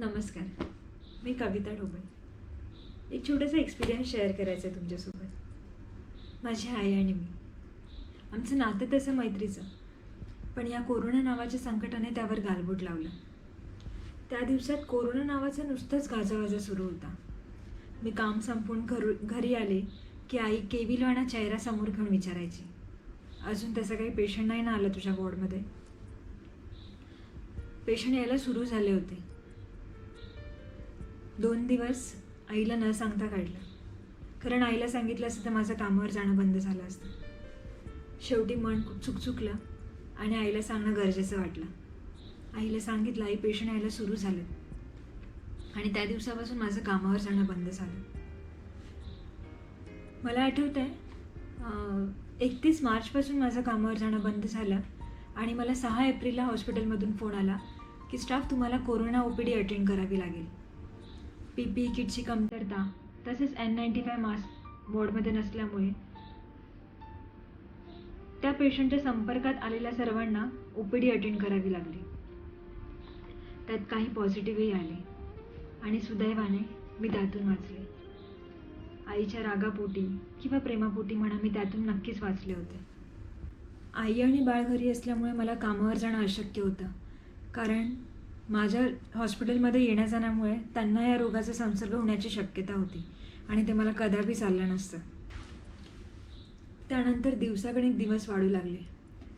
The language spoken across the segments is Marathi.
नमस्कार. मी कविता ढोबळे. एक छोटासा एक्सपिरियन्स शेअर करायचा आहे तुमच्यासोबत. माझी आई आणि मी. आमचं नातं तसं मैत्रीचं. पण या कोरोना नावाच्या संकटाने त्यावर गालबोट लावलं. त्या दिवसात कोरोना नावाचा नुसतंच गाजावाजा सुरू होता. मी काम संपवून घरू घरी आले की आई केविलवाणा चेहरा समोर घेऊन विचारायची. अजून तसं काही पेशंट नाही ना आलं तुझ्या वॉर्डमध्ये? पेशंट यायला सुरू झाले होते. दोन दिवस आईला न सांगता काढलं. कारण आईला सांगितलं असतं तर माझं कामावर जाणं बंद झालं असतं. शेवटी मन चुकचुकलं आणि आईला सांगणं गरजेचं वाटलं. आईला सांगितलं आई पेशंट यायला सुरू झालं. आणि त्या दिवसापासून माझं कामावर जाणं बंद झालं. मला आठवतं आहे एकतीस मार्चपासून माझं कामावर जाणं बंद झालं आणि मला सहा एप्रिलला हॉस्पिटलमधून फोन आला की स्टाफ तुम्हाला corona O P D attend करावी लागेल. पी पी किटची कमतरता तसेच एन नाईन्टी फाय मास्क वॉर्डमध्ये नसल्यामुळे. त्या पेशंटच्या संपर्कात आलेल्या सर्वांना ओ पी डी अटेंड करावी लागली. त्यात काही पॉझिटिव्हही आले आणि सुदैवाने मी त्यातून वाचले. आईच्या रागापोटी किंवा प्रेमापोटी म्हणा मी त्यातून नक्कीच वाचले होते. आई आणि बाळ घरी असल्यामुळे मला कामावर जाणं अशक्य होतं. कारण माझ्या हॉस्पिटलमध्ये येण्या जाण्यामुळे त्यांना या रोगाचा संसर्ग होण्याची शक्यता होती आणि ते मला कदापि चाललं नसतं. त्यानंतर दिवसागणिक दिवस वाढू लागले.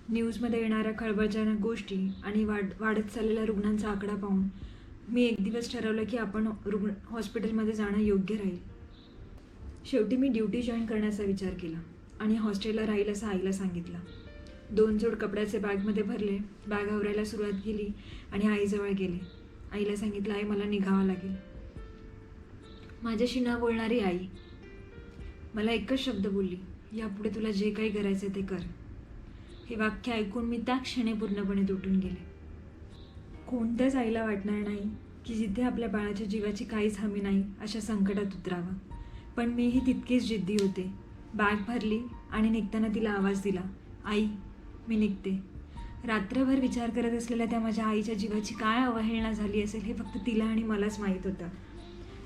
न्यूजमध्ये येणाऱ्या खळबळजनक गोष्टी आणि वाढ वाढत चाललेल्या रुग्णांचा आकडा पाहून मी एक दिवस ठरवलं की आपण रुग्ण हॉस्पिटलमध्ये जाणं योग्य राहील. शेवटी मी ड्युटी जॉईन करण्याचा विचार केला आणि हॉस्टेलला राहील असं आईला सांगितलं. दोन जोड कपड्याचे बॅगमध्ये भरले बॅग आवरायला सुरुवात केली आणि आईजवळ गेले. आईला सांगितलं आई मला निघावं लागेल. माझ्याशी न बोलणारी आई. मला एकच शब्द बोलली यापुढे तुला जे काही करायचं ते कर. हे वाक्य ऐकून मी त्या क्षणी पूर्णपणे तुटून गेले. कोणत्याच आईला वाटणार नाही की जिथे आपल्या बाळाच्या जीवाची काहीच हमी नाही अशा संकटात उतरावं. पण मीही तितकीच जिद्दी होते. बॅग भरली आणि निघताना तिला आवाज दिला आई मी निघते. रात्रभर विचार करत असलेल्या त्या माझ्या आईच्या जीवाची काय अवहेलना झाली असेल हे फक्त तिला आणि मलाच माहीत होतं.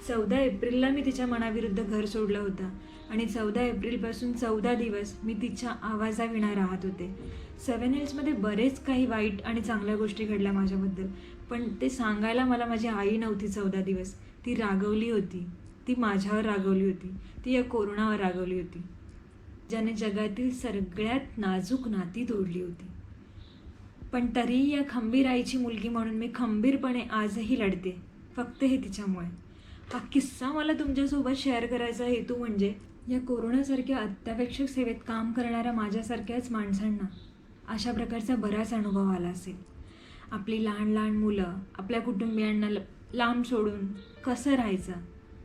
चौदा एप्रिलला मी तिच्या मनाविरुद्ध घर सोडलं होतं आणि चौदा एप्रिलपासून चौदा दिवस मी तिच्या आवाजाविना राहत होते. सेवन हिल्समध्ये बरेच काही वाईट आणि चांगल्या गोष्टी घडल्या माझ्याबद्दल पण ते सांगायला मला माझी आई नव्हती चौदा दिवस. ती रागवली होती. ती माझ्यावर रागवली होती. ती या कोरोनावर रागवली होती. ज्याने जगातील सगळ्यात नाजूक नाती तोडली होती. पण तरीही या खंबीर आईची मुलगी म्हणून मी खंबीरपणे आजही लढते फक्त हे तिच्यामुळे. हा किस्सा मला तुमच्यासोबत शेअर करायचा हेतू म्हणजे या कोरोनासारख्या अत्यावश्यक सेवेत काम करणाऱ्या माझ्यासारख्याच माणसांना अशा प्रकारचा बराच अनुभव आला असेल. आपली लहान लहान मुलं आपल्या कुटुंबियांना ल- लांब सोडून कसं राहायचं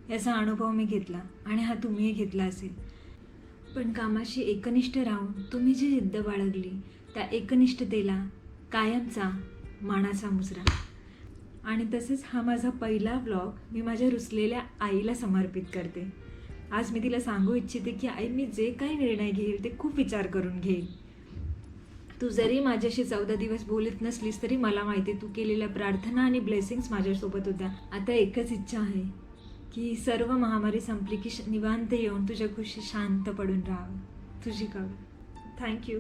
याचा अनुभव मी घेतला आणि हा तुम्हीही घेतला असेल. पण कामाशी एकनिष्ठ राहून तुम्ही जी जिद्द बाळगली त्या एकनिष्ठतेला कायमचा मानाचा मुजरा. आणि तसेच हा माझा पहिला ब्लॉग मी माझ्या रुसलेल्या आईला समर्पित करते. आज मी तिला सांगू इच्छिते की आई मी जे काही निर्णय घेईल ते खूप विचार करून घेईल. तू जरी माझ्याशी चौदा दिवस बोलत नसलीस तरी मला माहिती आहे तू केलेल्या प्रार्थना आणि ब्लेसिंग्स माझ्यासोबत होत्या. आता एकच इच्छा आहे. की सर्व महामारी संपली की श- निवांत येऊन तुझ्या खुशी शांत पडून राहावं. तुझी कवी थँक्यू